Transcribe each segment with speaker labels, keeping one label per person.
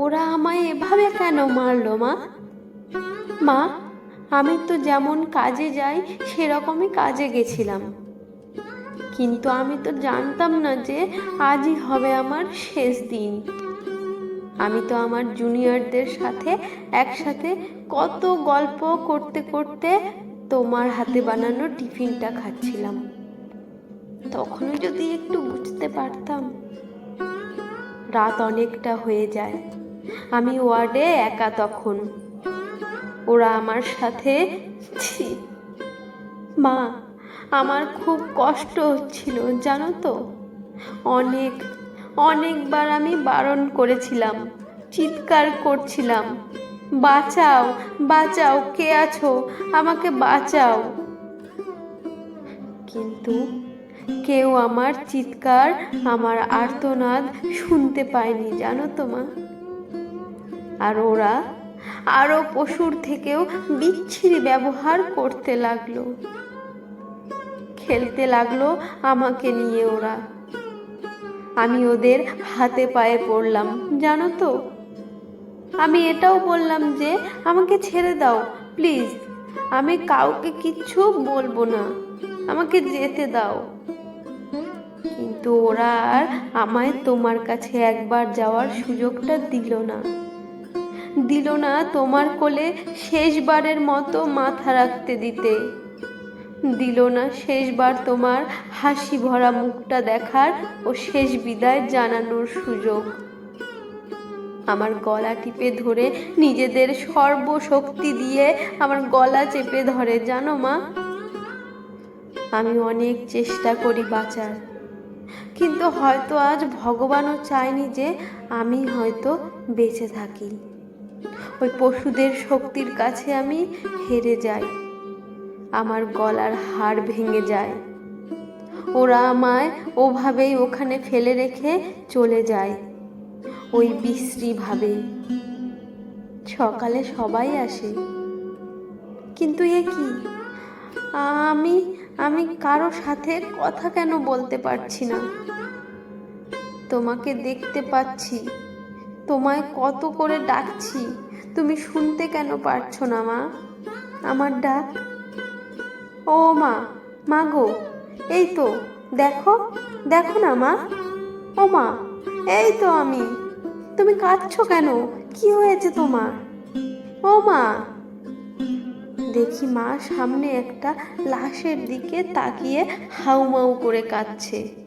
Speaker 1: ওরা আমায় এভাবে কেন মারলো, মা? মা, আমি তো যেমন কাজে যাই, সেরকমই কাজে গেছিলাম। কিন্তু আমি তো জানতাম না যে আজই হবে আমার শেষ দিন। আমি তো আমার জুনিয়রদের সাথে একসাথে কত গল্প করতে করতে তোমার হাতে বানানো টিফিনটা খাচ্ছিলাম। তখনও যদি একটু বুঝতে পারতাম। রাত অনেকটা হয়ে যায়। আমি ওয়ার্ডে একা তখন। ওরা আমার সাথে মা, আমার খুব কষ্ট হচ্ছিল, জানো তো? অনেক, অনেকবার আমি বারণ করেছিলাম, চিৎকার করছিলাম। বাঁচাও বাঁচাও, কে আছো? আমাকে বাঁচাও। কিন্তু কেউ আমার চিৎকার, আমার আর্তনাদ শুনতে পায়নি, জানো তো মা? আর ওরা আরও পশুর থেকেও বিচ্ছিরি ব্যবহার করতে লাগল। খেলতে লাগল আমাকে নিয়ে ওরা। আমি ওদের হাতে পায়ে পড়লাম, জানো তো। আমি এটাও বললাম যে, আমাকে ছেড়ে দাও, প্লিজ। আমি কাউকে কিচ্ছু বলব না। আমাকে যেতে দাও। কিন্তু ওরা আর আমায় তোমার কাছে একবার যাওয়ার সুযোগটা দিল না। দিল না তোমার কোলে শেষবারের মতো মাথা রাখতে দিতে। দিল না শেষবার তোমার হাসি ভরা মুখটা দেখার ও শেষ বিদায় জানানোর সুযোগ। আমার গলা টিপে ধরে নিজেদের সর্বশক্তি দিয়ে আমার গলা চেপে ধরে, জানো মা? আমি অনেক চেষ্টা করি বাঁচার, কিন্তু হয়তো আজ ভগবানও চায়নি যে আমি হয়তো বেঁচে থাকি। ওই পশুদের শক্তির কাছে আমি হেরে যাই। আমার গলার হাড় ভেঙে যায়। ওরা আমায় ওভাবেই ওখানে ফেলে রেখে চলে যায়। ওই বিশ্রীভাবে। সকালে সবাই আসে। কিন্তু এ কি? আমি আমি কারও সাথে কথা কেন বলতে পারছি না? তোমাকে দেখতে পাচ্ছি। তোমায় কত করে ডাকছি, তুমি শুনতে কেন পারছ না মা? আমার ডাক? ও মা মা গো, এই তো, দেখো দেখো না মা। ও মা, এই তো আমি। তুমি কাঁদছো কেন? কি হয়েছে তোমার? ও মা। দেখি মা সামনে একটা লাশের দিকে তাকিয়ে হাউমাউ করে কাঁদছে।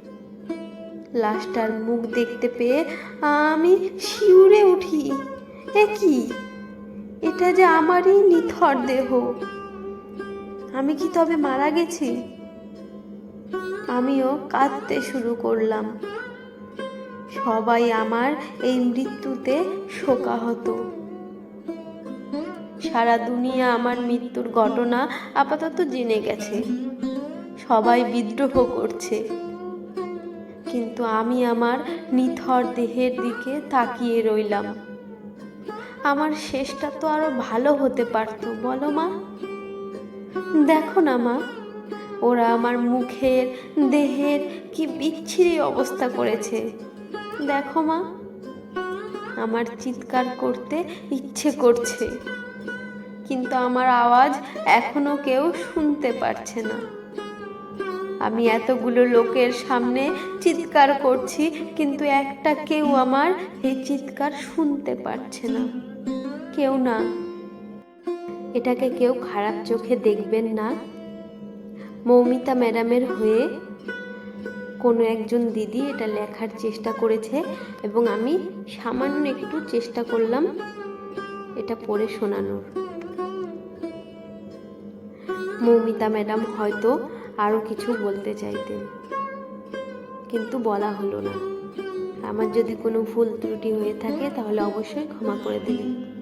Speaker 1: লাশটার মুখ দেখতে পেয়ে আমি এ কি? এটা যে আমারই নিথর দেহ। আমি কি তবে মারা গেছি? আমিও কাঁদতে শুরু করলাম। সবাই আমার এই মৃত্যুতে শোকাহত। সারা দুনিয়া আমার মৃত্যুর ঘটনা আপাতত জেনে গেছে। সবাই বিদ্রোহ করছে। কিন্তু আমি আমার নিথর দেহের দিকে তাকিয়ে রইলাম। আমার শেষটা তো আরও ভালো হতে পারতো, বলো মা। দেখো না মা, ওরা আমার মুখের, দেহের কি বিচ্ছিরি অবস্থা করেছে। দেখো মা, আমার চিৎকার করতে ইচ্ছে করছে, কিন্তু আমার আওয়াজ এখনও কেউ শুনতে পারছে না। আমি এতগুলো লোকের সামনে চিৎকার করছি, কিন্তু একটা কেউ আমার এই চিৎকার শুনতে পারছে না। কেউ না। এটাকে কেউ খারাপ চোখে দেখবেন না। মৌমিতা ম্যাডামের হয়ে কোনো একজন দিদি এটা লেখার চেষ্টা করেছে এবং আমি সামান্য একটু চেষ্টা করলাম এটা পড়ে শোনানোর। মৌমিতা ম্যাডাম হয়তো আরও কিছু বলতে চাইতেন। কিন্তু বলা হলো না। আমার যদি কোনো ভুল ত্রুটি হয়ে থাকে, তাহলে অবশ্যই ক্ষমা করে দেবেন।